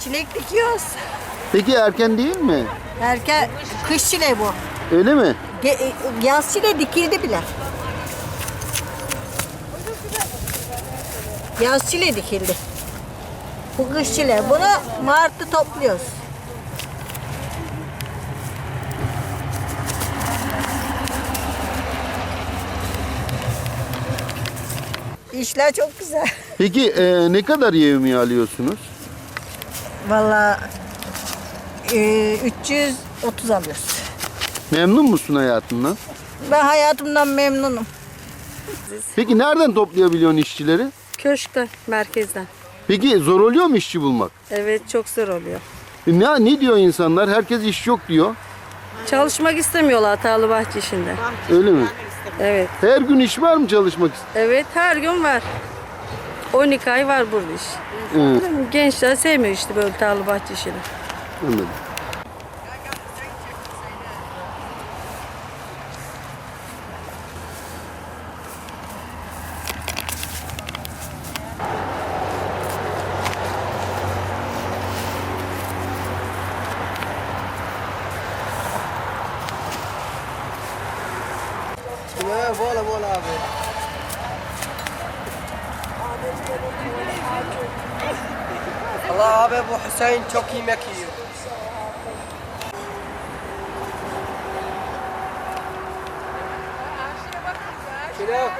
Çilek dikiyoruz. Peki erken değil mi? Erken kış çileği bu. Öyle mi? Ge- e, yaz çileği dikildi bile. Yaz çileği dikildi. Bu kış çileği. Bunu Mart'ta topluyoruz. İşler çok güzel. Peki e, ne kadar yevmiye alıyorsunuz? Vallahi e, 330 alıyoruz. Memnun musun hayatından? Ben hayatımdan memnunum. Peki nereden toplayabiliyorsun işçileri? Köşkten, merkezden. Peki zor oluyor mu işçi bulmak? Evet çok zor oluyor. E, Ne, ne diyor insanlar? Herkes iş yok diyor. Çalışmak istemiyorlar tarla bahçe işinde. Öyle mi? Evet. Her gün iş var mı çalışmak Evet her gün var. 12 ay var burada iş. Evet, Gençler sevmiyor işte böyle tarla bahçe işini. anladım. Bola bola abi. Allah abi bu Hüseyin çok yemek yiyor. Şuna